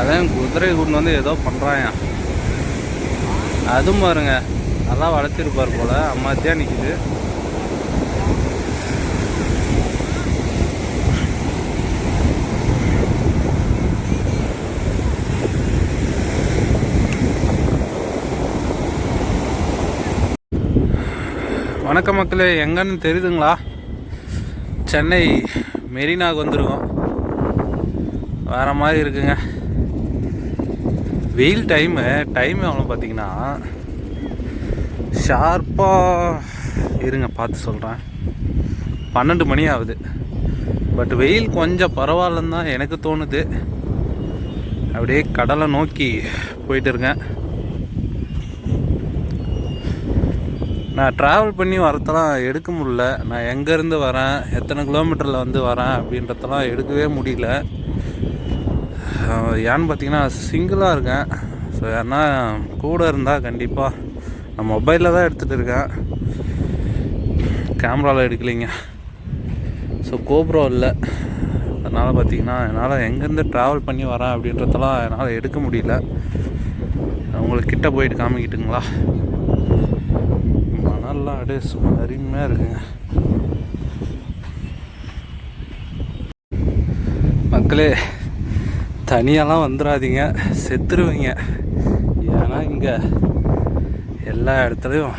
அதான் குதிரை கொண்டு வந்து ஏதோ பண்ணுறாயா அதுவும் பாருங்க நல்லா வளர்த்திருப்பார் போல அம்மாத்தியா நிற்கிது வணக்கம் மக்களே எங்கன்னு தெரியுதுங்களா? சென்னை மெரினாக்கு வந்திருக்கோம். வேறு மாதிரி இருக்குங்க. வெயில் டைமு டைம் எவ்வளோ பார்த்தீங்கன்னா ஷார்ப்பாக இருங்க பார்த்து சொல்கிறேன் பன்னெண்டு மணி ஆகுது. பட் வெயில் கொஞ்சம் பரவாயில்லன்னு தான் எனக்கு தோணுது. அப்படியே கடலை நோக்கி போயிட்டு இருக்கேன். நான் ட்ராவல் பண்ணி வரத்தெல்லாம் எடுக்க முடில நான் எங்கேருந்து வரேன் எத்தனை கிலோமீட்டரில் வந்து வரேன் அப்படின்றதெல்லாம் எடுக்கவே முடியல. ஏன்னு பார்த்தீங்கன்னா சிங்கிளாக இருக்கேன். ஸோ யாருன்னா கூட இருந்தால் கண்டிப்பாக நான் மொபைலில் தான் எடுத்துகிட்டு இருக்கேன். கேமராவில் எடுக்கலைங்க. ஸோ கோப்ரோ இல்லை. அதனால் பார்த்தீங்கன்னா என்னால் எங்கேருந்து ட்ராவல் பண்ணி வரேன் அப்படின்றதெல்லாம் என்னால் எடுக்க முடியல. உங்களுக்கு கிட்ட போயிட்டு காமிக்கிட்டுங்களா? மணல்லாம் அப்படியே சும்மா அருமையாக இருக்குங்க. மக்களே தனியாலாம் வந்துடாதீங்க செத்துருவீங்க. ஏன்னா இங்கே எல்லா இடத்துலையும்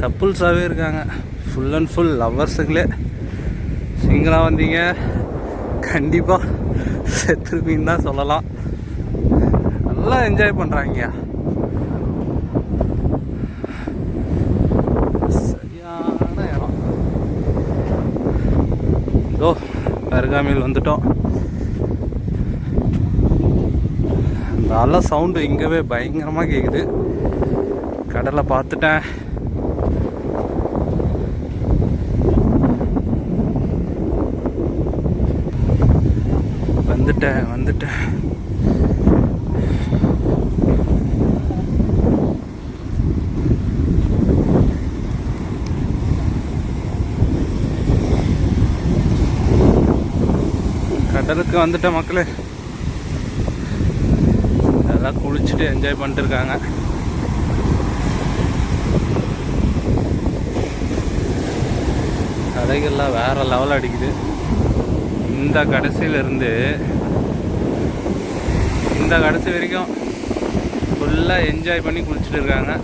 கப்புள்ஸாகவே இருக்காங்க. ஃபுல் அண்ட் ஃபுல் லவ்வர்ஸுங்களே சிங்கிளாக வந்தீங்க. கண்டிப்பாக செத்துருவீங்கன்னு தான் சொல்லலாம். நல்லா என்ஜாய் பண்ணுறாங்க சரியான இடம். இதோ அருகாமையில் வந்துட்டோம். நல்லா சவுண்டு இங்கவே பயங்கரமாக கேட்குது கடலை பார்த்துட்டேன். வந்துட்டேன் வந்துட்டேன். கடலுக்கு வந்துட்டேன் மக்களே. எல்லாம் குளிச்சுட்டு என்ஜாய் பண்ணிட்டு இருக்காங்க கதைகள்லாம் வேற லெவல் அடிக்குது. இந்த கடைசியில இருந்து இந்த கடைசி வரைக்கும் ஃபுல்லாக என்ஜாய் பண்ணி குளிச்சுட்டு இருக்காங்க.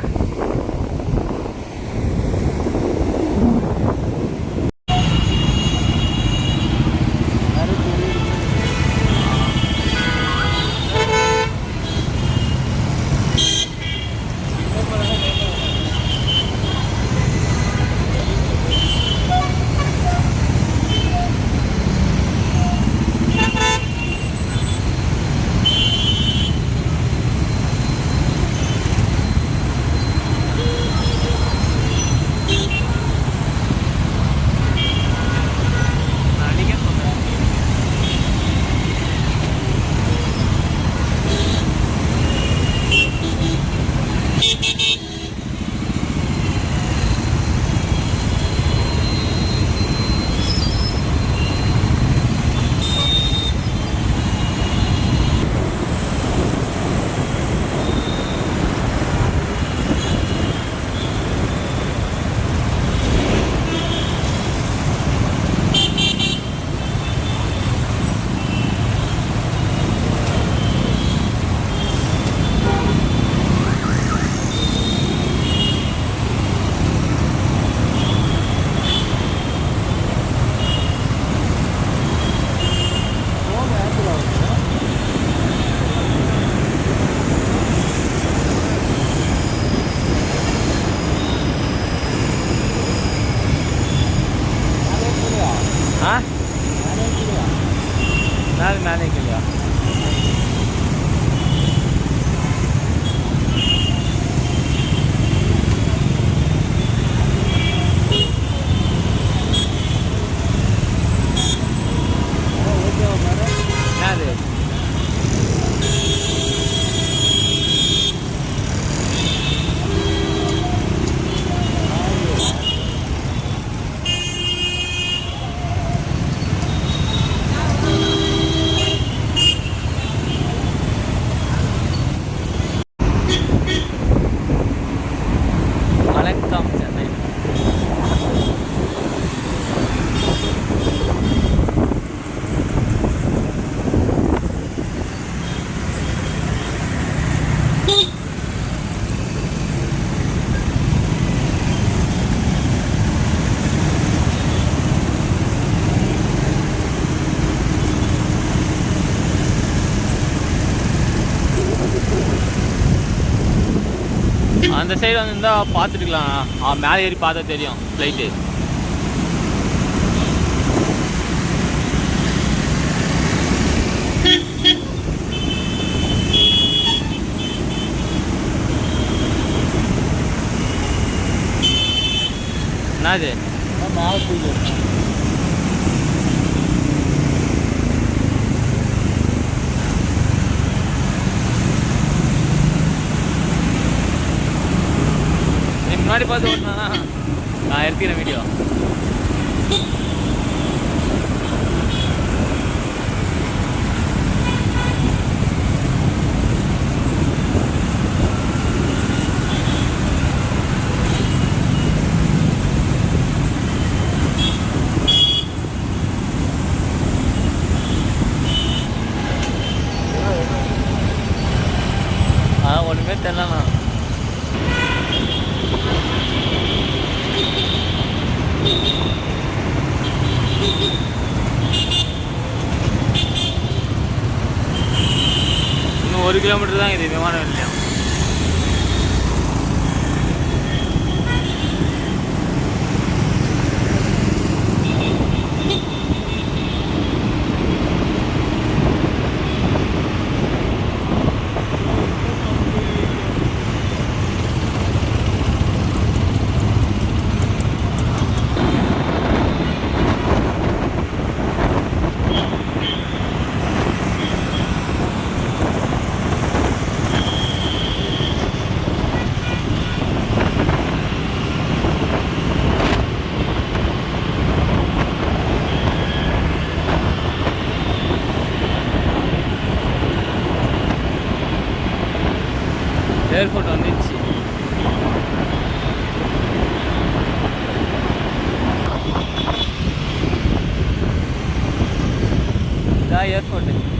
சைடு வந்திருந்தா பார்த்துட்டுக்கலாம். மேலே ஏறி பார்த்தா தெரியும் ஃப்ளைட்டு என்னது? மேலே தூக்கி முன்னாடி பார்த்து ஓட்டினா? நான் எடுத்துக்கிறேன் வீடியோ கிலோமீட்டர் தான் இது விமான ഇയർപോർട്ട്